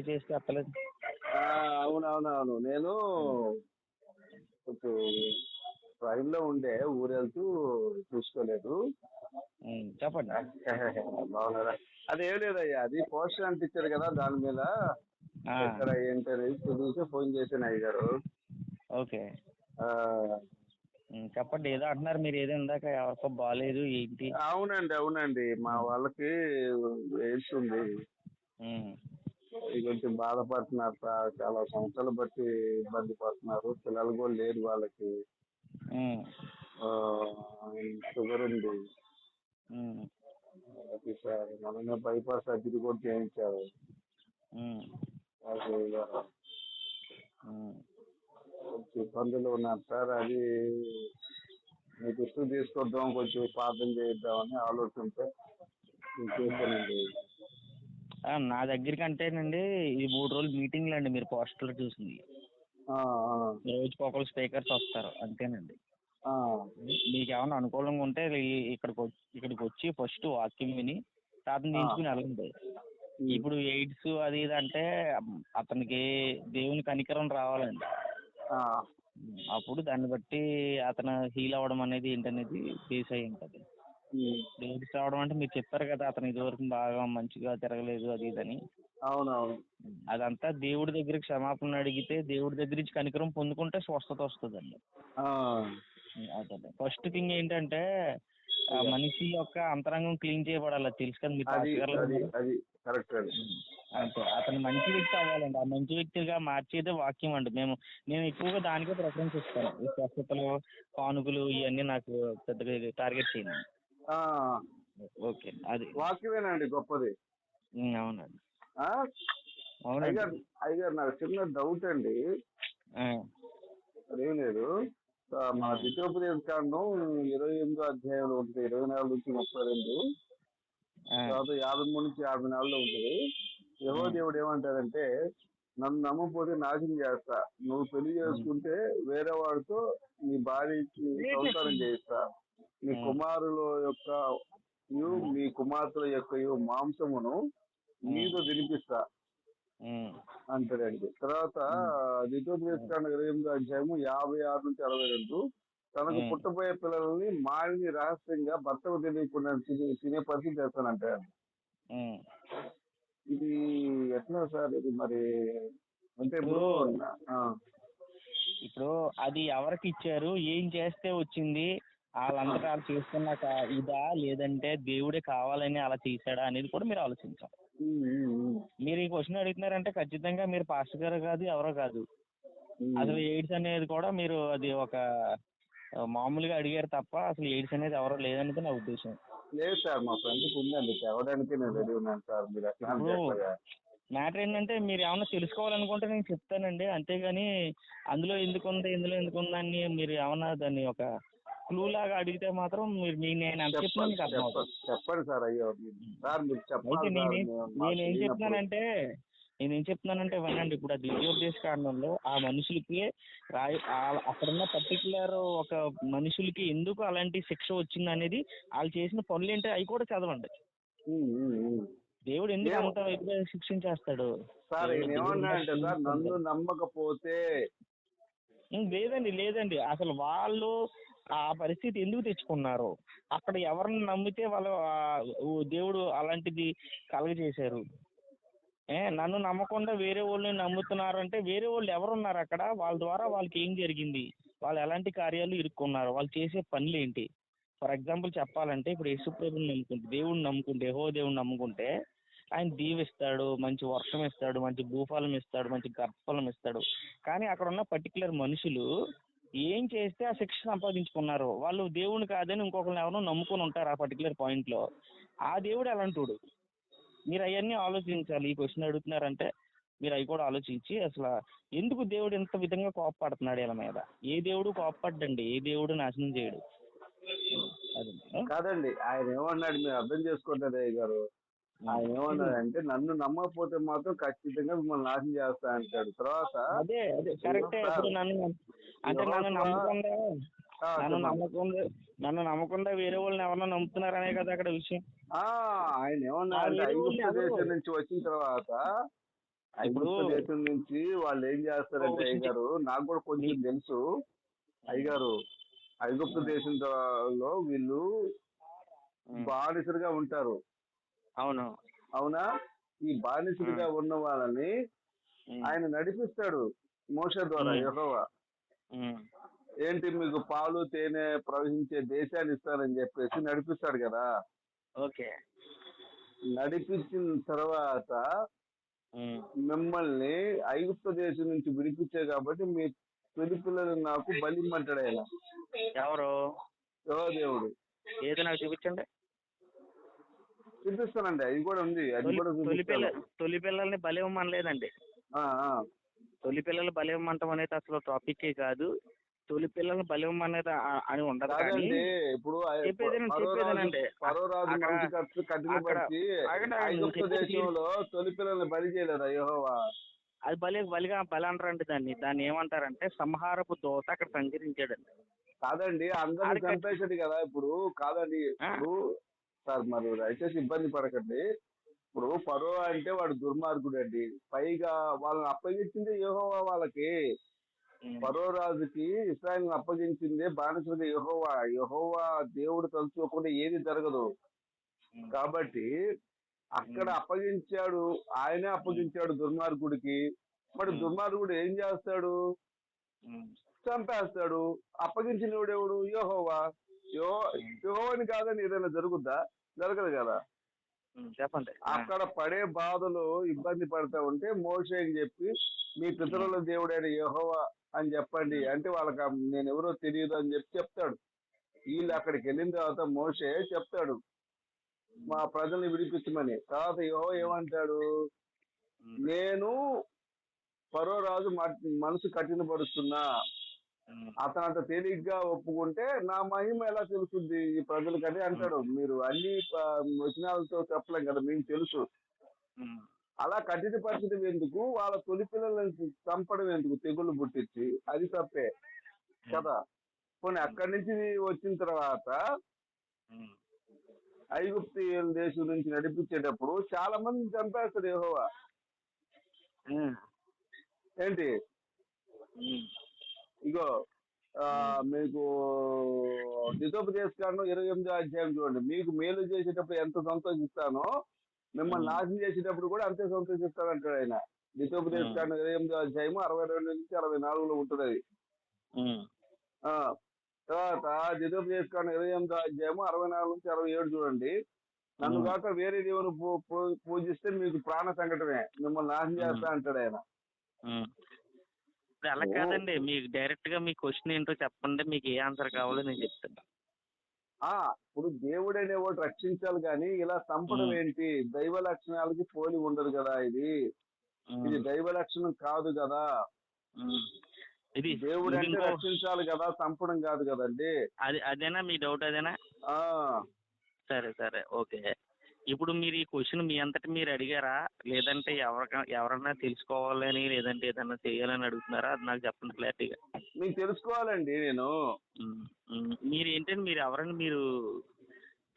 చేస్తే ఎత్తలేదు ఆ, అవునవునవును. నేను కొంచెం ట్రైన్లో ఉండే ఊరు వెళ్తూ చూసుకోలేదు. చెప్పండి. బాగున్నారా? అదేం లేదయ్యా అది పోస్టర్ అంటించారు కదా దాని మీద. ఆ, ఎక్కడ ఏంటి అనేది చూసి ఫోన్ చేశాను అయ్య గారు. ఓకే. చెప్పండి ఏదో అంటున్నారు మీరు ఏదో ఇందాక ఎవరికో బాగాలేదు ఏంటి? అవునండి అవునండి. మా వాళ్ళకి ఇది కొంచెం బాధపడుతున్నారు సార్. చాలా సంవత్సరాలు బట్టి ఇబ్బంది పడుతున్నారు. పిల్లలు కూడా లేరు వాళ్ళకి. షుగర్ ఉంది. అది సార్ మనమే బైపాస్ సర్జరీ కూడా చేయించారు. కొంచెం ఇబ్బందులు ఉన్నారు సార్. అది మీ దృష్టికి తీసుకొద్దాం కొంచెం ప్రార్థన చేద్దామని ఆలోచనతో చేశానండి. ఆ, నా దగ్గరికి అంటేనండి ఈ మూడు రోజులు మీటింగ్లు అండి మీరు పోస్టర్లు చూసింది రోజుకి ఒకరు స్పీకర్స్ వస్తారు అంతేనండి. మీకు ఏమైనా అనుకూలంగా ఉంటే ఇక్కడికి వచ్చి ఇక్కడికి వచ్చి ఫస్ట్ వాక్యం విని ప్రార్థన చేయించుకుని వెళ్ళండి ఇప్పుడు ఎయిడ్స్ అది ఇది అంటే అతనికి దేవుని కనికరం రావాలండి. అప్పుడు దాన్ని బట్టి అతను హీల్ అవ్వడం అనేది ఏంటనేది బేస్ అయి ఉంటుంది. ఎయిడ్స్ రావడం అంటే మీరు చెప్పారు కదా అతను ఇదివరకు బాగా మంచిగా తిరగలేదు అది ఇదని అవునవును. అదంతా దేవుడి దగ్గర క్షమాపణ అడిగితే దేవుడి దగ్గర నుంచి కనికరం పొందుకుంటే స్వస్థత వస్తుందండి. అదే ఫస్ట్ థింగ్ ఏంటంటే మనిషి యొక్క అంతరంగం క్లీన్ చేయబడాలి. తెలుసు కదా మీరు అంతే. అతను మంచి వ్యక్తి అవ్వాలండి. ఆ మంచి వ్యక్తిగా మార్చేదే వాక్యం అండి. మేము నేను ఎక్కువగా దానికే ప్రిఫరెన్స్ ఇస్తాను. ఈ స్వస్థతలు కానుకలు ఇవన్నీ నాకు పెద్దగా టార్గెట్ చేయండి ఆ, ఓకే. అది. వాక్యమేనండి గొప్పది. అవునండి. అయ్యగారు నాకు చిన్న డౌట్ అండి. అదేం లేదు. మన ద్వితీయోపదేశ కాండం ఇరవై ఎనిమిదో అధ్యాయంలో ఉంటుంది. ఇరవై నాలుగు నుంచి ముప్పై రెండు. తర్వాత యాభై మూడు నుంచి యాభై నాలుగులో ఉంటుంది. యహో దేవుడు ఏమంటాడంటే నన్ను నమ్మకపోతే నాశనం చేస్తా. నువ్వు పెళ్ళి చేసుకుంటే వేరే వాడితో నీ భార్యకి సంసారం చేయిస్తా. నీ కుమారుల యొక్క మీ కుమార్తెల యొక్క మాంసమును నీతో తినిపిస్తా అంటాడండి తర్వాత ద్వితీయోపదేశకాండ ఇరవై ఎనిమిదో అధ్యాయము యాభై ఆరు నుంచి అరవై రెండు. తనకు. పుట్టబోయే పిల్లల్ని మారిని రహస్యంగా భర్తకు తెలియకుండా తినే తినే పరిస్థితి చేస్తానంటాడు. ఇది ఎట్లా సార్ ఇది మరి? అంటే ఇప్పుడు అది ఎవరికి ఇచ్చారు? ఏం చేస్తే వచ్చింది? వాళ్ళంతటా వాళ్ళు చేసుకున్నాక ఇదా లేదంటే దేవుడే కావాలని అలా చేశాడా అనేది కూడా మీరు ఆలోచించాలి. మీరు ఈ క్వశ్చన్ అడుగుతున్నారంటే ఖచ్చితంగా మీరు పాస్టర్ గారు కాదు ఎవరో కాదు. అసలు ఎయిడ్స్ అనేది కూడా మీరు అది ఒక మామూలుగా అడిగారు తప్ప అసలు ఎయిడ్స్ అనేది ఎవరో లేదనేది నా ఉద్దేశం. లేదు సార్ మా ఫ్రెండ్కి ఉందండి. తేవడానికి నేను రెడీ ఉన్నాను సార్. మీరు ఎట్లా అంటే ఇప్పుడు ఎట్లాగా? మ్యాటర్ ఏంటంటే మీరు ఏమైనా తెలుసుకోవాలనుకుంటే నేను చెప్తానండి. అంతేగాని అందులో ఎందుకు ఉంది ఇందులో ఎందుకు ఉంది అని మీరు ఏమన్నా దాన్ని ఒక క్లూ లాగా అడిగితే మాత్రం మీరు మీ నేను ఎంత చెప్పండి మీకు అర్థం అవుతుంది చెప్పండి చెప్పండి సార్ అయ్యో సార్ మీరు అయితే చెప్పాలి సార్ నేనేం తెలియనప్పుడు. చెప్తున్నానంటే నేనేం చెప్తున్నానంటే వినండి ఇప్పుడు ఆ ద్వితీయోపదేశ కారణంలో ఆ మనుషులకి రాయి ఆ- అక్కడున్న పర్టికులర్ ఒక మనుషులకి ఎందుకు అలాంటి శిక్ష వచ్చింది అనేది వాళ్ళు చేసిన పనులు ఏంటో అవి కూడా చదవండి. దేవుడు ఎందుకు. అంత వైపుగా శిక్షించేస్తాడు సార్ దేవుడు- ఈయన ఏమన్నా అంటే దేవుడు సార్ నన్ను నమ్మకపోతే ఉం, లేదండి లేదండి అసలు వాళ్ళు ఆ పరిస్థితి ఎందుకు తెచ్చుకున్నారు అక్కడ ఎవరిని నమ్మితే వాళ్ళు దేవుడు అలాంటిది కలగజేశారు. ఏ నన్ను నమ్మకుండా వేరే వాళ్ళని నమ్ముతున్నారు అంటే వేరే వాళ్ళు ఎవరున్నారు అక్కడ? వాళ్ళ ద్వారా వాళ్ళకి ఏం జరిగింది? వాళ్ళు ఎలాంటి కార్యాలు ఇరుక్కున్నారు వాళ్ళు చేసే పనులు ఏంటి ఫర్ ఎగ్జాంపుల్ చెప్పాలంటే ఇప్పుడు యేసుప్రభుని నమ్ముకుంటే దేవుడిని నమ్ముకుంటే యెహోవా దేవుడిని నమ్ముకుంటే ఆయన దీవిస్తాడు మంచి వర్షం ఇస్తాడు మంచి భూఫలం ఇస్తాడు మంచి గర్భఫలం ఇస్తాడు. కానీ అక్కడ ఉన్న పర్టికులర్ మనుషులు ఏం చేస్తే ఆ శిక్ష సంపాదించుకున్నారు? వాళ్ళు దేవుని కాదని ఇంకొకరిని ఎవరో నమ్ముకొని ఉంటారు ఆ పర్టికులర్ పాయింట్లో ఆ దేవుడు ఎలాంటోడు? మీరు అవన్నీ ఆలోచించాలి. ఈ క్వశ్చన్ అడుగుతున్నారంటే మీరు అవి కూడా ఆలోచించి అసలు ఎందుకు దేవుడు ఇంత విధంగా కోపపడుతున్నాడు వీళ్ళ మీద? ఏ దేవుడు కోపపడ్డండి? ఏ దేవుడు నాశనం చేయడు? అది కాదండి ఆయన ఏమన్నాడు? మీరు అర్థం అయ్య గారు. ఆయన ఏమన్నాడు అంటే నన్ను నమ్మకపోతే మాత్రం ఖచ్చితంగా మిమ్మల్ని నాశనం చేస్తా అంటాడు. తర్వాత అదే అదే కరెక్టే నన్ను అంటే నన్ను నమ్మకుండా నన్ను. నమ్మకుండా నన్ను నమ్మకుండా వేరే వాళ్ళని ఎవరన్నా నమ్ముతున్నారనే కదా అక్కడ విషయం. ఆ, ఆయన ఏమన్నా? దేశం నుంచి వచ్చిన తర్వాత ఇప్పుడు దేశం నుంచి వాళ్ళు ఏం చేస్తారంటే అయ్యగారు నాకు కూడా కొంచెం తెలుసు. అయ్యగారు ఐగుప్తు దేశంలో వీళ్ళు బానిసలుగా ఉంటారు. అవును. అవునా? ఈ బానిసలుగా ఉన్న వాళ్ళని ఆయన నడిపిస్తాడు మోస ద్వారా. యెహోవా. ఏంటి మీకు పాలు తేనె ప్రవహించే దేశాన్ని ఇస్తారని చెప్పేసి నడిపిస్తాడు కదా. ఓకే. నడిపించిన తర్వాత మిమ్మల్ని ఐగుప్తు దేశం నుంచి విడిపించారు కాబట్టి మీ పెళ్ళి పిల్లలు నాకు బలిమ్మంటాడు ఆయన ఎవరు? దేవుడు. ఏదో నాకు చూపించండి? చూపిస్తానండి అది కూడా ఉంది అది కూడా తొలి పిల్లల్ని బలివ్వమనలేదండి ఆ, ఆ. తొలి పిల్లలు బలివ్వమంటం అనేది అసలు టాపికే కాదు. తొలి పిల్లల్ని బలివ్వమనేది ఆ- అని ఉండదు కానీ ఇప్పుడు చెప్పేదేనండి, దేశంలో తొలి పిల్లల్ని బలి చేయలేదా యెహోవా? అది బలి బలిగా బలి అంటారండి దాన్ని. దాన్ని ఏమంటారంటే సంహారపు దోత అక్కడ సంచరించాడండి. కాదండి అందరిని ఆడికి- చంపేసాడు కదా ఇప్పుడు. కాదండి. ఇప్పుడు సార్ మరి దయచేసి ఇబ్బంది పడకండి. ఇప్పుడు పరో అంటే వాడు దుర్మార్గుడు అండి పైగా వాళ్ళని అప్పగించింది యెహోవా వాళ్ళకి. పరో రాజుకి ఇస్రాయల్ అప్పగించిందే బానిసలుగా యెహోవా. యెహోవా దేవుడు తలుచుకోకుండా ఏది జరగదు. కాబట్టి అక్కడ అప్పగించాడు. ఆయనే అప్పగించాడు దుర్మార్గుడికి. మరి. దుర్మార్గుడు ఏం చేస్తాడు? చంపేస్తాడు. అప్పగించిన ఎవడు? యోహోవా. యో యోహోని కాదని ఏదైనా జరుగుద్దా? జరగదు కదా. చెప్పండి. అక్కడ పడే బాధలు ఇబ్బంది పడతా ఉంటే మోషేకి చెప్పి మీ పితరుల దేవుడైన యెహోవా అని చెప్పండి. అంటే వాళ్ళకి నేను ఎవరో తెలియదు అని చెప్పి చెప్తాడు. వీళ్ళు అక్కడికి వెళ్ళిన తర్వాత మోషే చెప్తాడు మా ప్రజల్ని విడిపించమని. తర్వాత యెహోవా ఏమంటాడు నేను పరో రాజు మ- మనసు కఠినపరుస్తున్నా అతను అంత తేలిగ్గా ఒప్పుకుంటే నా మహిమ ఎలా తెలుస్తుంది ఈ ప్రజలకని అంటాడు. మీరు అన్ని వచనాలతో చెప్పలేం కదా మీకు తెలుసు. అలా కఠిన పరిస్థితి ఎందుకు? వాళ్ళ తొలి పిల్లలను చంపడం ఎందుకు? తెగులు పుట్టించి. అది తప్పే. కదా? పోనీ అక్కడి నుంచి వచ్చిన తర్వాత ఉమ్, ఐగుప్తీయుల దేశం నుంచి నడిపించేటప్పుడు చాలా మంది చంపేస్తాడు యెహోవా. ఏంటి? ఇగో మీకు దితోపదేశ కాండం ఇరవై ఎనిమిదో అధ్యాయం చూడండి. మీకు మేలు చేసేటప్పుడు ఎంత సంతోషిస్తానో మిమ్మల్ని నాశనం చేసేటప్పుడు కూడా అంతే సంతోషిస్తాను అంటాడు ఆయన. దితోపదేశ కాండం ఇరవై ఎనిమిదో అధ్యాయము అరవై రెండు నుంచి అరవై నాలుగులో ఉంటుంది అది ఉమ్, ఆ, తర్వాత దితోపదేశ కాండం ఇరవై ఎనిమిదో అధ్యాయము అరవై నాలుగు నుంచి అరవై ఏడు చూడండి. నన్ను. కాక వేరే దేవుని పూజిస్తే మీకు ప్రాణ సంకటమే. మిమ్మల్ని నాశనం చేస్తా అంటాడు ఆయన. ఇప్పుడు అలా కాదండి. మీకు డైరెక్ట్గా మీ క్వశ్చన్ ఏంటో చెప్పండి. మీకు ఏ ఆన్సర్ కావాలో నేను చెప్తాను. ఆ! ఇప్పుడు దేవుడు అనేవాడు రక్షించాలి కానీ ఇలా చంపడం. ఏంటి? దైవ లక్షణాలకి పోలి ఉండదు కదా ఇది. ఇది దైవ లక్షణం కాదు కదా. ఇది దేవుడు అంటే రక్షించాలి కదా చంపడం కాదు కదండి. అది అదేనా మీ డౌట్ అదేనా? ఆ! సరే సరే. ఓకే. ఇప్పుడు మీరు ఈ క్వశ్చన్ మీ అంతటి మీరు అడిగారా లేదంటే ఎవరిక ఎవరన్నా తెలుసుకోవాలని లేదంటే ఏదన్నా చేయాలని అడుగుతున్నారా అది నాకు చెప్పండి క్లారిటీగా మీకు తెలుసుకోవాలండి నేను. మీరు ఏంటంటే మీరు ఎవరని మీరు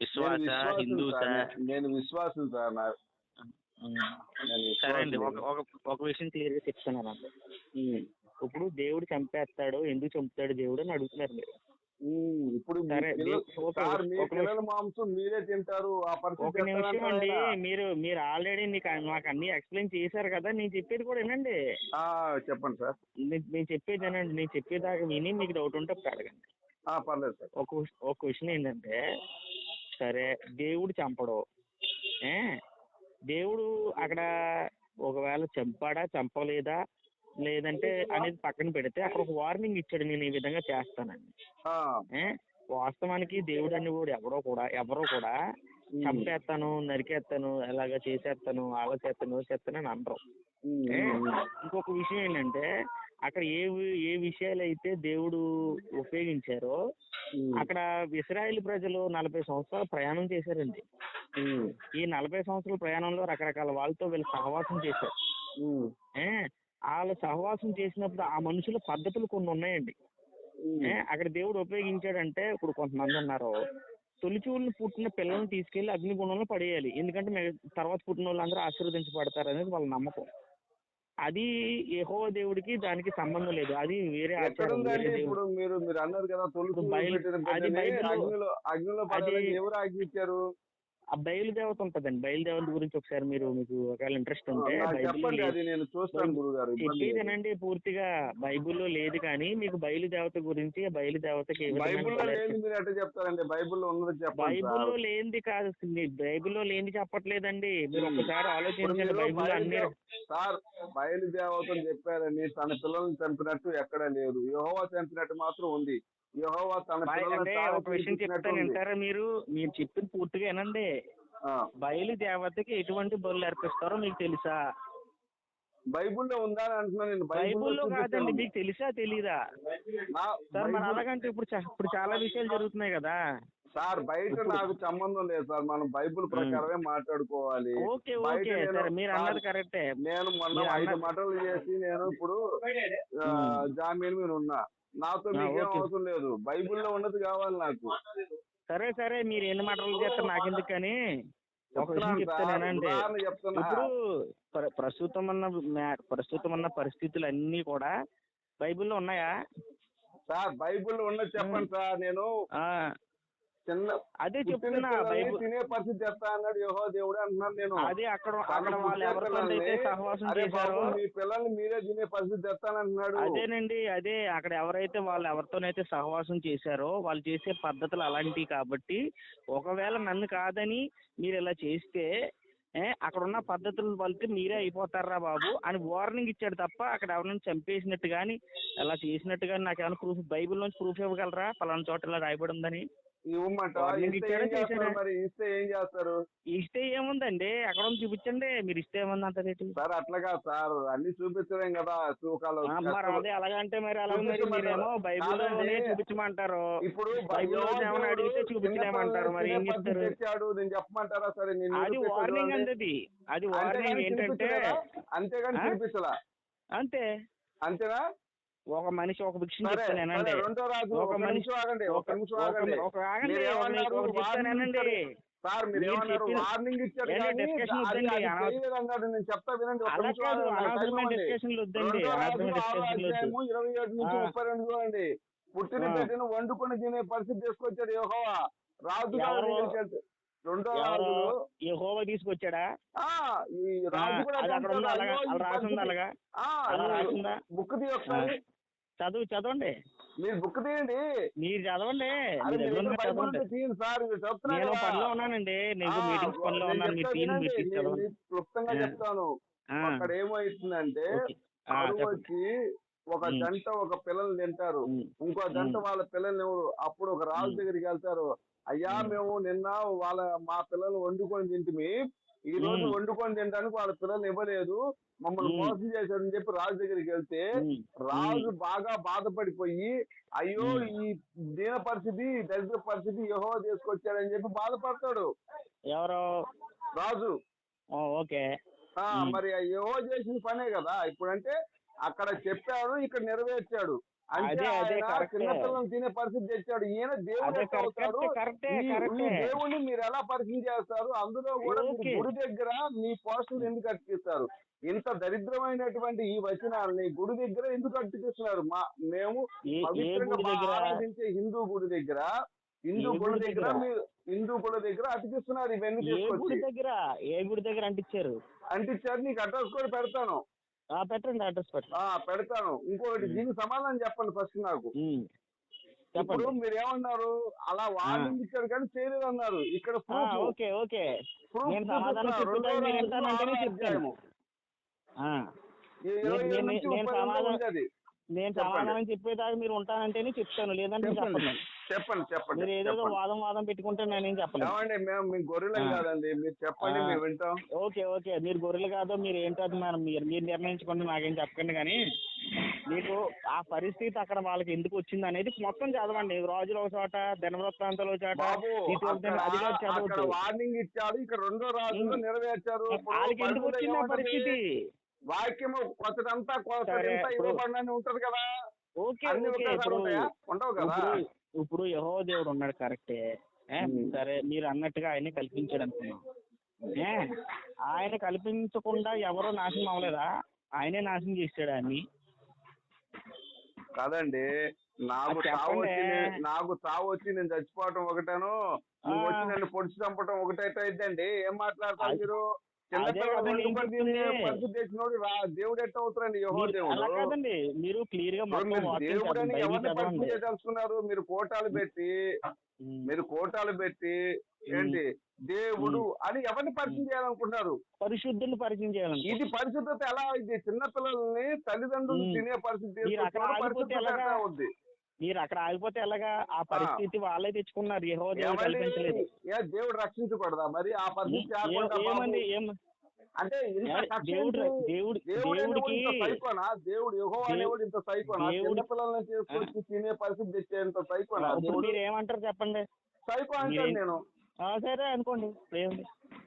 విశ్వాస హిందూసా సార్. నేను విశ్వాసం సార్ నా సరే అండి. ఒక ఒక విషయం క్లియర్గా చెప్తున్నాను అండి ఉమ్. ఇప్పుడు దేవుడు చంపేస్తాడు ఎందుకు చంపుతాడు దేవుడు అని అడుగుతున్నారు మీరు. ఇప్పుడు పిల్లల మాంసం మీరే తింటారు ఆ ఒక నిమిషం అండి? మీరు మీరు ఆల్రెడీ నీకు మాకు అన్ని ఎక్స్ప్లెయిన్ చేశారు కదా నేను చెప్పేది కూడా వినండి. చెప్పండి సార్. నేను చెప్పేది వినండి నేను చెప్పేదాకా విని మీకు డౌట్ ఉంటే అప్పుడు అడగండి. పర్లేదు సార్. ఒక క్వశ్చన్- ఒక క్వశ్చన్ ఏంటంటే సరే దేవుడు చంపడు. ఏ? దేవుడు అక్కడ ఒకవేళ చంపాడా చంపలేదా? లేదంటే అనేది పక్కన పెడితే అక్కడ ఒక వార్నింగ్ ఇచ్చాడు నేను ఈ విధంగా చేస్తానని. వాస్తవానికి దేవుడు అనేవాడు ఎవరో కూడా ఎవరో కూడా. చంపేస్తాను నరికేస్తాను ఎలాగ చేసేస్తాను అలా చేస్తాను చేస్తాను అని అనరు. ఇంకొక విషయం ఏంటంటే అక్కడ ఏ ఏ విషయాలు అయితే దేవుడు ఉపయోగించారో అక్కడ ఇస్రాయేల్ ప్రజలు నలభై సంవత్సరాలు ప్రయాణం చేశారండి. ఈ నలభై సంవత్సరాల ప్రయాణంలో రకరకాల వాళ్ళతో వీళ్ళు సహవాసం చేశారు. వాళ్ళు సహవాసం చేసినప్పుడు ఆ మనుషుల పద్ధతులు కొన్ని ఉన్నాయండి. అక్కడ దేవుడు ఉపయోగించాడంటే ఇప్పుడు కొంతమంది ఉన్నారు తొలిచూళ్ళు పుట్టిన పిల్లల్ని తీసుకెళ్ళి అగ్నిగుణంలో పడేయాలి. ఎందుకంటే తర్వాత పుట్టిన వాళ్ళందరూ ఆశీర్వదించబడతారు అనేది వాళ్ళ నమ్మకం. అది యెహో దేవుడికి దానికి సంబంధం లేదు. అది వేరే ఆచారం ఇప్పుడు మీరు మీరు అన్నారు కదా బైబిల్లో- అగ్నిలో ఎవరు ఆజ్ఞ ఇచ్చారు ఆ బయలుదేవత ఉంటదండి. బయలుదేవత గురించి ఒకసారి మీరు మీకు ఒకవేళ ఇంట్రెస్ట్ ఉంటే. చెప్పేదేనండి పూర్తిగా. బైబిల్లో లేదు కానీ మీకు బయలుదేవత గురించి బయలుదేవతకి చెప్తారండి? బైబిల్లో ఉన్నది. బైబిల్లో లేనిది కాదు బైబిల్లో లేనిది చెప్పట్లేదండి. మీరు. ఒకసారి ఆలోచించండి మీరు బైబిల్లో అన్ని సార్ బయలుదేవతని చెప్పారని తన పిల్లల్ని చంపినట్టు ఎక్కడ లేదు యెహోవా చంపినట్టు మాత్రం ఉంది. ఒక విషయం చెప్తాను. వింటారా మీరు? మీరు చెప్పింది పూర్తిగా వినండి. ఆ. బయలుదేవతకి ఎటువంటి బలు అర్పిస్తారో మీకు తెలుసా? బైబిల్లో ఉందా అంటున్నాను నేను. బైబిల్లో కాదండి. మీకు తెలుసా తెలీదా? సార్ బైబిల్- అలాగంటే ఇప్పుడు ఇప్పుడు చాలా విషయాలు జరుగుతున్నాయి కదా. సార్ బయట నాకు సంబంధం లేదు సార్. మనం బైబిల్ ప్రకారమే మాట్లాడుకోవాలి. ఓకే ఓకే సరే మీరు అన్నది కరెక్టే. నేను మొన్న ఐదు మటలు చేసి నేను ఇప్పుడు. జామీన్ మీద ఉన్నా. నాతో మీకేం. అవసరం లేదు. బైబిల్లో ఉన్నది కావాలి నాకు. సరే సరే మీరు ఎన్ని మాటలు చేస్తారు నాకెందుకు కానీ ఒక విషయం ఇప్పుడు ప్ర- ప్రస్తుతం ఉన్న ప్రస్తుతం ఉన్న పరిస్థితులు అన్నీ కూడా బైబిల్లో ఉన్నాయా? సార్ బైబిల్ ఉన్నది చెప్పండి సార్ నేను ఆ. చిన్న అదే చెప్తున్నా తినే పరిస్థితి చెప్తా అన్నాడు యహో దేవుడు అంటున్నాను నేను. అదే అక్కడ అక్కడ వాళ్ళు సహవాసం చేశారో మీ పిల్లల్ని మీరే తినే పరిస్థితి తెస్తానంటున్నాడు అదేనండి అదే అక్కడ ఎవరైతే వాళ్ళు ఎవరితోనైతే సహవాసం చేశారో వాళ్ళు చేసే పద్ధతులు అలాంటివి కాబట్టి ఒకవేళ నన్ను కాదని మీరు ఇలా చేస్తే అక్కడ ఉన్న పద్ధతులు వాళ్ళకి మీరే అయిపోతారా బాబు అని వార్నింగ్ ఇచ్చాడు తప్ప అక్కడ ఎవరిని చంపేసినట్టు కానీ అలా చేసినట్టు కానీ నాకు ఏమైనా ప్రూఫ్ బైబిల్ నుంచి ప్రూఫ్ ఇవ్వగలరా? పలానా చోట ఇలా రాయబడి ఉందని. మరి? ఇస్తే ఏం చేస్తారు? ఇస్తే ఏముందండి? అక్కడ ఉంది చూపించండి. మీరు ఇస్తే ఏముంది అంత రేటు? సార్ అట్లాగా సార్. అన్ని చూపించలేం కదా. తూకాలు అదే అలాగంటే మరి అలాగే మరి చూపించమంటారు. మీరేమో ఇప్పుడు దేవుడు అడిగితే చూపించలేమంటారు మరి. ఏం నేను చెప్పమంటారా సరే? అది వార్నింగ్. అండి. అది వార్నింగ్ ఏంటంటే? అంతేగాని ఆ? తినిపించలా అంతే. అంతేనా? ఒక మనిషి ఒక రెండో రాజు ఒక మనిషి- ఆగండి ఒక నిమిషం ఆగండి. ఒక ఆగండి, సార్ మీరు ఏమన్నారు? వార్నింగ్ ఇచ్చారు నేను చెప్తా వినండి ఇరవై ఏడు నుంచి ఆ. ముప్పై రెండు చూడండి. పుట్టిన. బిడ్డను వండుకొని తినే పరిస్థితి తీసుకొచ్చాడు యెహోవా. రాజు రెండో రాజు. యెహోవా తీసుకొచ్చాడా? ఈ రాజు కూడా ఈ బుక్ తీ ఒకసారి చదువు చదవండి. మీరు బుక్ తీయండి. మీరు చదవండి. మీరు నేను. పనిలో ఉన్నానండి. నేను మీటింగ్స్ పనిలో ఉన్నాను. తీయండి క్లుప్తంగా. చెప్తాను. అక్కడ ఏమవుతుందంటే వచ్చి ఒక. జంట ఒక పిల్లలు తింటారు. ఇంకో జంట. వాళ్ళ పిల్లల్ని ఎవరు? అప్పుడు ఒక రాజు. దగ్గరికి వెళ్తారు. అయ్యా. మేము నిన్న వాళ్ళ మా పిల్లలు వండుకొని తింటిమి. ఈ రోజు. వండుకొని తినడానికి వాళ్ళ పిల్లలు ఇవ్వలేదు. మమ్మల్ని. మోసం చేశారని చెప్పి రాజు దగ్గరికి వెళ్తే రాజు బాగా బాధపడిపోయి అయ్యో. ఈ దీన పరిస్థితి దరిద్ర పరిస్థితి యహో తీసుకొచ్చాడని చెప్పి బాధపడతాడు. ఎవరు? రాజు. ఓకే. మరి యహో చేసిన పనే కదా. ఇప్పుడంటే అక్కడ చెప్పాడు ఇక్కడ నెరవేర్చాడు. అదే, అదే. చిన్నపిల్లలు తినే పరిస్థితి తెచ్చాడు. ఈయన దేవుడు దేవుణ్ణి మీరు ఎలా పరిచయం చేస్తారు? అందులో కూడా. గుడి దగ్గర మీ పోస్టులు ఎందుకు అర్పిస్తారు ఇంత దరిద్రమైనటువంటి ఈ వచనాలని గుడి దగ్గర ఎందుకు అర్పిస్తున్నారు మా మేము ఆరాధించే హిందూ గుడి దగ్గర హిందూ గుడి దగ్గర? మీరు హిందూ గుడి దగ్గర అతికిస్తున్నారు ఇవన్నీ గుడి దగ్గర? ఏ గుడి దగ్గర అంటించారు? అంటించారు నీకు అడ్రస్ కూడా పెడతాను. పెట్టండి అడ్రస్ పెట్టండి. పెడతాను. ఇంకొకటి ఉమ్. దీనికి సమాధానం చెప్పండి ఫస్ట్ నాకు. ఇప్పుడు చెప్పండి. మీరు ఏమన్నారు? అలా ఇచ్చారు కానీ చేయలేదు అన్నారు. ఇక్కడ ఓకే ఓకే. నేను సమాధానం. చెప్తాను, మీరు నేను- సమాధానం- నేను. సమాధానం చెప్పేదాకా మీరు ఉంటానంటేనే చెప్తాను లేదంటే చెప్పండి. చెప్పండి చెప్పండి చెప్పండి మీరు చెప్పండి. వాదం వాదం పెట్టుకుంటే నేనేం చెప్పలేదు ఏమండి మేము మీ గొర్రెలం. కాదండి. మీరు చెప్పండి. మేము వింటాం. Okay okay. మీరు గొర్రెలు కాదో మీరు ఏంటో అది మనం మీరు మీరు నిర్ణయించుకోండి నాకేం చెప్పకండి కానీ మీకు ఆ పరిస్థితి అక్కడ వాళ్ళకి ఎందుకు వచ్చింది అనేది మొత్తం చదవండి. రాజులు ఒక చోట ధనవృత్తాంతాలు చోట వార్నింగ్ ఇచ్చాడు ఇక్కడ రెండో రాజులో. నెరవేర్చారు. వాళ్ళకి ఎందుకు వచ్చింది ఆ? పరిస్థితి? వాక్యము కొత్తదంతా ఇప్పుడు- ఇవ్వబడినని ఉంటది కదా? ఓకే ఉండవు కదా? ఇప్పుడు యహో దేవుడు ఉన్నాడు కరెక్టే. సరే మీరు అన్నట్టుగా ఆయన్ని కల్పించాడు అనుకున్నాం. ఏ? ఆయన కల్పించకుండా ఎవరు నాశనం అవ్వలేదా? ఆయనే నాశనం చేశాడు అన్ని కాదండి నాకు చావు. వచ్చి నాకు చావు వచ్చి నేను చచ్చిపోవటం ఒకటేను నువ్వు. వచ్చి నన్ను పొడిచి చంపటం ఒకటైతే అయిద్దండి. ఏం మాట్లాడతారు మీరు? దేవుడు ఎట్ట అవుతారండి యహో మీరు- దేవుడు? మీరు క్లియర్గా మొత్తం మీరు ఎవరిని కోటాలు పెట్టి. మీరు కోటాలు పెట్టి ఏంటి? దేవుడు అని ఎవరిని పరిచయం చేయాలనుకుంటున్నారు? పరిశుద్ధుని పరిచయం చేయాలండి. ఇది పరిశుద్ధత ఎలా? ఇది చిన్నపిల్లల్ని తల్లిదండ్రులు ఉమ్. తినే పరిస్థితి మీరు మీరు అక్కడ ఆగిపోతే ఎలాగా? ఆ పరిస్థితి వాళ్ళే తెచ్చుకున్నారు. యెహో దేవుడు? కల్పించలేదు. దేవుడు రక్షించకూడదా మరి? ఆ పరిస్థితి. ఏమండి? అంటే దేవుడు దేవుడికి సైకోనా? దేవుడు యహో దేవు- అనేవాడు ఇంత సైకోనా? దేవుడి- తినే పరిస్థితి తెచ్చేంత సైకోనా? మీరు ఏమంటారు చెప్పండి? సైకో అంటాను నేను. సరే అనుకోండి.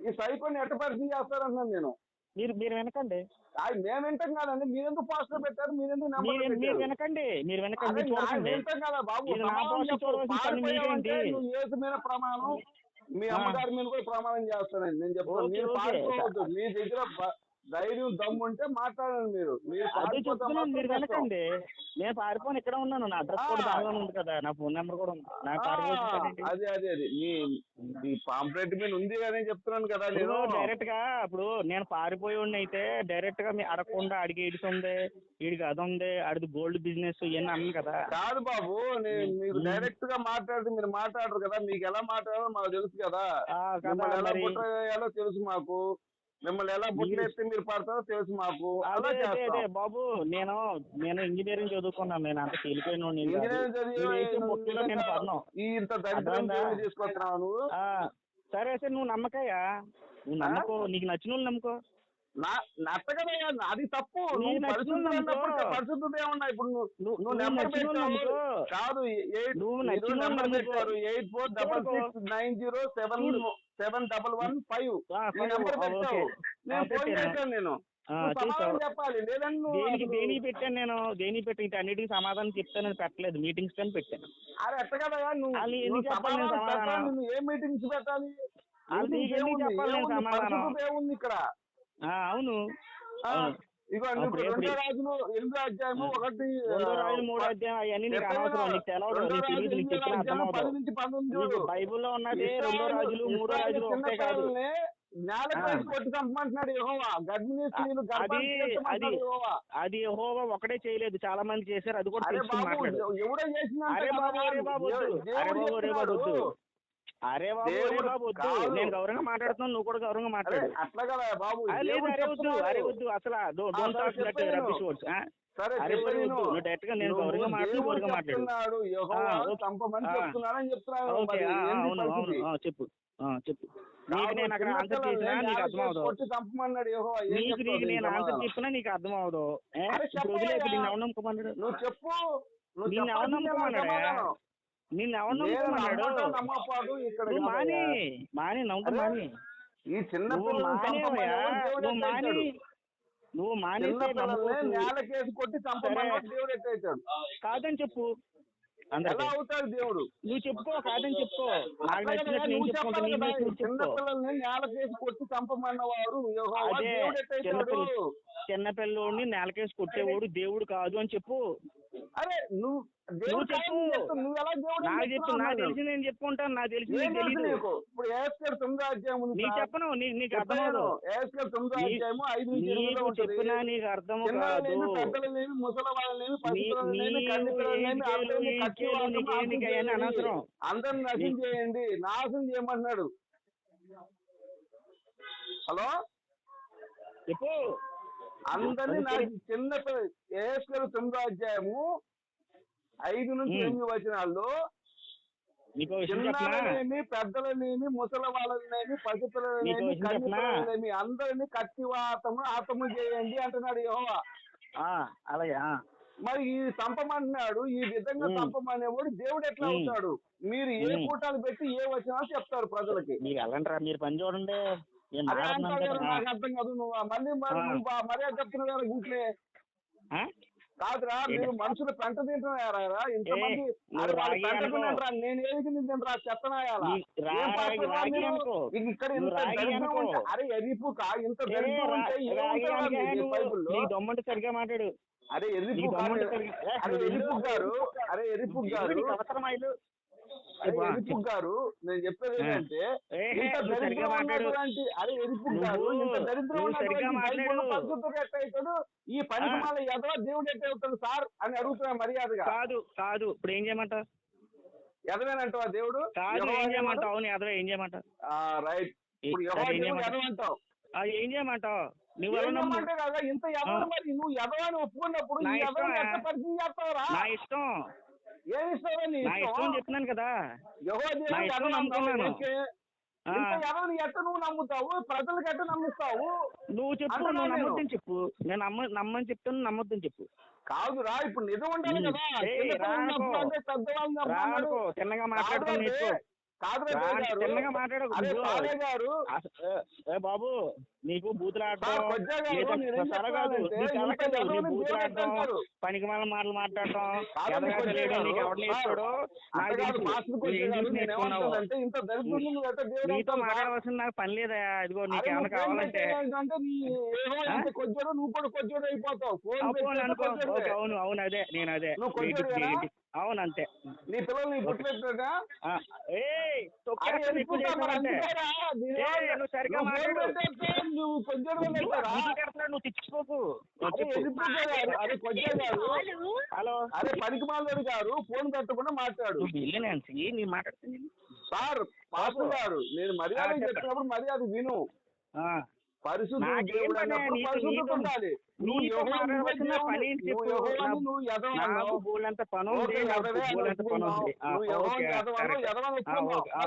ఈ సైకోని ఎట్ట పరిచయం చేస్తారంటున్నాను నేను. మీరు మీరు వినకండి. అది మేము వింటాం కాదండి. మీరెందుకు పోస్టర్ పెట్టారు? నెంబర్ మీరు మీరు పెట్టారు? వినకండి. మీరు వినకండి. మీరు వింటాం కదా బాబు? నువ్వు మీద ప్రమాణం మీ. అమ్మగారి మీద కూడా ప్రమాణం చేస్తానండి. నేను చెప్తాను. మీరు. పారిపోవద్దు. మీ దగ్గర ధైర్యం దమ్ము ఉంటే మాట్లాడండి మీరు. మీరు మీరు. వినకండి నేను పారిపోను ఇక్కడ ఉన్నాను. నా అడ్రస్ కూడా. దానిలోనే ఉంది కదా. నా ఫోన్ నెంబర్ కూడా ఉంది. అదే అదే అదే. మీ మీ పాంప్లెట్ మీద ఉంది అని చెప్తున్నాను కదా నేను. డైరెక్ట్గా ఇప్పుడు నేను పారిపోయి ఉండి అయితే డైరెక్ట్గా మీ అడగకుండా అడిగి ఇడిసి ఉంది వీడికి అది ఉంది అడిది గోల్డ్ బిజినెస్ ఇవన్నీ అన్నాను కదా. కాదు బాబు నేను ఉమ్. డైరెక్ట్గా మాట్లాడితే మీరు మాట్లాడరు కదా. మీకు ఎలా మాట్లాడాలో మాకు తెలుసు కదా. ఎలా మరి. తెలుసు మాకు. మిమ్మల్ని ఎలా బుట్టలేస్తే మీరు పడతారో తెలుసు మాకు. అలా చేస్తాం. బాబు నేను నేను ఇంజనీరింగ్ చదువుకున్నాను నేను అంత తేలిపోయిన. ఇంజనీరింగ్ చదివి నేను పడను. ఇంత దరిద్రం తీసుకొస్తున్నావు సరే సరే నువ్వు నమ్మకాయా నువ్వు నమ్మకో నీకు నచ్చిన వాళ్ళు నమ్ముకో. నా అది తప్పు. నువ్వు పరిశుద్ధుడు అన్నప్పుడు ఏమన్నా ఇప్పుడు నువ్వు నెంబర్ పెట్టావు. కాదు ఎయిట్ నువ్వు నెంబర్. పెట్టారు. Eight four double. Six nine zero seven. Seven double one five. ఈ నెంబర్ పెట్టావు. నేను ఫోన్. చేశాను నేను. సమాధానం. చెప్పాలి. దేనికి దేనికి పెట్టాను నేను? దేనికి పెట్టి అన్నిటికి సమాధానం చెప్తానని పెట్టలేదు. మీటింగ్స్ కానీ పెట్టాను. అరే ఎట్ట నువ్వు నేను సమాధానం సమాధానం? నువ్వు ఏ మీటింగ్స్ పెట్టాలి? నేను? సమాధానం? ఇక్కడ? అవును. ఇగో రెండో రాజులు ఎనిమిదో అధ్యాయము ఒకటి రెండో ఆ, రాజులు మూడో అధ్యాయం అవన్నీ నీకు అనవసరం నీకు తెలవదు. బైబిల్లో ఉన్నది రెండో రాజులు మూడో రాజులు ఒకటే కాదు. అది- అది- యెహోవా. అది యెహోవా ఒకటే చేయలేదు. చాలా మంది చేశారు. అది కూడా మాట్లాడు. చేసిందంటే అరే బాబు అరే బాబు అరే బాబు అరే బాబు. అరే బాబు బాబు. నేను గౌరవంగా మాట్లాడుతున్నాను నువ్వు కూడా గౌరవంగా మాట్లాడు. అట్లా కదా బాబు లేదు అరే వద్దు. అరే వద్దు అసలు don't talk that. Rubbish words సరే నువ్వు డైరెక్ట్గా నేను గౌరవంగా మాట్లాడు గౌరవంగా మాట్లాడు. చెప్పు. చెప్పు. నీకు నేను అక్కడ ఆన్సర్ చేసినా నీకు అర్థం అవదు నీకు నీకు నేను ఆన్సర్? చెప్పినా నీకు అర్థం అవదు. వదిలేదు నిన్ను ఎవరు నమ్ముకోమన్నాడు? నువ్వు చెప్పు. నిన్ను ఎవరు నిన్ను ఎవరు నమ్ముకోమన్నాడు నువ్వు మాని కాదయ్యా. మాని నవ్వుతూ అరే, మాని. ఈ చిన్న నువ్వు మాని? నువ్వు మానేస్తే నేలకేసి కొట్టి చంపమన్నాడు కాదని చెప్పు. ఎలా అవుతాడు దేవుడు? నువ్వు చెప్పుకో కాదని చెప్పుకో. నాకు నచ్చినట్టు నేను నేలకేసి కొట్టి చంపమన్నవాడు అదే చిన్నపిల్ల చిన్నపిల్లోడిని నేలకేసి కొట్టేవాడు దేవుడు కాదు అని చెప్పు. అరే నువ్వు నువ్వు చెప్పు. కాదని చెప్తావు. నువ్వు ఎలా దేవుడు నాకు చెప్పు నాకు తెలిసి నేను చెప్పుకుంటాను నాకు తెలిసి ఏం నీకు తెలుసు తెలీదు నీకు ఇప్పుడు ఏస్కేర్ తొమ్మిదో అధ్యాయం ఉంది నీకు సార్. చెప్పను నీకు తొమ్మిదో అధ్యాయము ఐదు నీకు ఉంటుంది చెప్పినా నీకు అర్థము కాదు అందరినీ చేయండి. అనవసరం. అందరిని నశం చేయండి నాశనం చేయమంటున్నాడు హలో చెప్పు అందరినీ నా చిన్న ఏస్కేర్ తొమ్మిదో అధ్యాయము ఐదు నుంచి. ఎనిమిది వచనాల్లో నీకు చిన్నలనేమి పెద్దలనేమి ముసలి వాళ్ళనేమి నీకు పసిపిల్లలనేమి విషయం కన్ను చెప్పనా? పిల్లలనేమి అందరినీ కత్తివాతము ఆతము చేయండి అంటున్నాడు యెహోవా అలాగే. మరి ఈ చంపమంటున్నాడు ఈ విధంగా ఉమ్. చంపమనేవాడు దేవుడు ఎట్లా. అవుతాడు మీరు ఏ. కూటాలు పెట్టి ఏ వచనాలు చెప్తారు ప్రజలకి మీరు వెళ్ళండి రా మీరు పని చూడండి నాకు అర్థం కాదు నువ్వు. మళ్ళీ మర్యాద చెప్తున్నావు గుట్లే? కాదురా మీరు మనుషులు పెంట తింటున్నారా ఇంతమంది ఏ, నువ్వు అరే వాళ్ళు రాగి పెంట అనుకో. తింటారా నేను ఏది తింటారా చెత్తనాయాలా ఇక్కడ ఇంత దరిద్రం. ఉంటే అరే ఎరిపు కా ఇంత దరిద్రం ఉంటే ఏముంటారా బైబిల్లో? దమ్మంటే సరిగ్గా మాట్లాడు. అరే ఏ, అరే ఎరిపు గారు అరే ఎరిపు గారు. నీకు ఎరిపు గారు నేను చెప్పేది. ఏంటంటే ఇంత దరిద్రం ఉన్నటువంటి అరే ఎరిపు గారు ఇంత దరిద్రం ఉన్నటువంటి ఈ పనికి ఆ. మాల ఎదవ దేవుడు ఎట్ట అవుతాడు సార్ అని అడుగుతున్నా మర్యాదగా? కాదు కాదు. ఇప్పుడు ఏం చేయమంటావు ఎదవేనంటావా దేవుడు? కాదు ఏం? చేయమంటావు? అవును ఎదవ ఏం చేయమంటావు రైట్. ఇప్పుడు ఎదవంటావు? ఏం చేయమంటావు? నువ్వు ఏం ఎవరు నమ్ము? చేయమంటే కదా? ఇంత ఎదవ ఆ. మరి? నువ్వు ఎదవని ఒప్పుకున్నప్పుడు నా ఇష్టం, ఏమి ఇస్తావా నీ నా ఇష్టం? చెప్తున్నాను కదా. యెహోవా నా ఇష్టం ఇంత ఎదవని ఎట్ట నువ్వు నమ్ముతావు? ప్రజలకు ఎట్ట నమ్ముతావు? నువ్వు చెప్పు నువ్వు. నమ్మొద్దని చెప్పు. నేను నమ్మ నమ్మని చెప్తాను నమ్మొద్దని చెప్పు. కాదురా ఇప్పుడు నిజం ఉండాలి. కదా. పెద్దవాళ్ళు తిన్నగా మాట్లాడుకో గారు. ఏ, బాబు నీకు బూతులు సార్, ఆడటం కొజ్జా గారు, లేదా నేనేం సరే కాదు చెప్తున్నానంటే, నీ తెల్ల ఇంత కాదు, నీ ఎదవని బూతులు దేవుడు ఆడటం అంటారు. పనికి మాల మాటలు మాట్లాడటం నీతో? మాట్లాడవలసిన నాకు పని లేదా? ఇదిగో నీకు ఏమైనా కావాలంటే నువ్వు కూడా అయిపోతావు. అవును అవును అదే నేను అదే. అవును అంతే నీ పిల్లలు నీ పుట్టలేదా ఆ, ఏయ్ అరే తొక్కేస్తాను ఎక్కువ ఎందుకుంటా మరి చేసావంటే అందుకేరా? నేను ఏయ్, ఏమన్నా- నువ్వు సరిగ్గా నువ్వు గారు హలో. అరే పనికి మాలోడు గారు ఫోన్ పెట్టకుండా మాట్లాడు. నీ మాట్లాడుతుంది సార్ పాస్టర్ గారు నేను మర్యాద. చెప్పినప్పుడు మర్యాద విను. పని?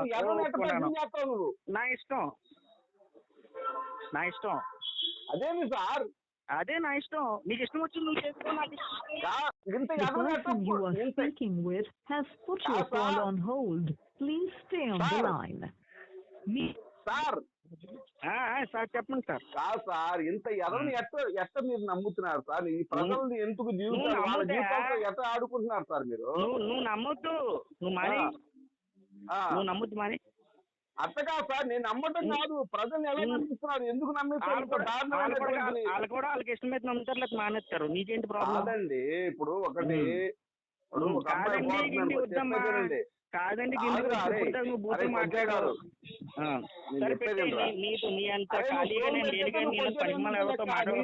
యెహోవాని నా- ఇష్టం. నా ఇష్టం. అదేమి సార్? అదే నా ఇష్టం. నీకు ఇష్టం వచ్చి నువ్వు చేసుకో నాకు ఇష్టం లేదు. కా- ఇంత The ఎదవని ఎట్ట person you are ఇంత speaking with has put your Sir, call sir. on hold. Please stay on the Sir. line. Me- sir. Sir చెప్పండి సార్. కాదు సార్ ఇంత ఎదవని ఎట్ట ఎట్ట మీరు నమ్ముతున్నారు సార్? ఈ ప్రజల్ని ఎందుకు జీవితాలు వాళ్ళ నమ్ముతే- జీవితాలతో ఎట్ట ఆడుకుంటున్నారు సార్ మీరు? నువ్వు నమ్మొద్దు. నువ్వు ఆ. నువ్వు నమ్మొద్దు మాని. అట్ట కాదు సార్ నేను నమ్మటం కాదు. ప్రజల్ని ఎలా. నమ్మిస్తున్నారు? ఎందుకు వాళ్ళు నమ్మిస్తున్నారు కూడా వాళ్ళకి ఇష్టమైతే నమ్ముతారు లేకపోతే మానేస్తారు. నీకేంటి ప్రాబ్లం ఇప్పుడు ఒకటి. ఇప్పుడు ఒక అమ్మాయి కాదండి? నీ- అంత ఖాళీగా నేను లేను కానీ నేను ఎవరితో నాకు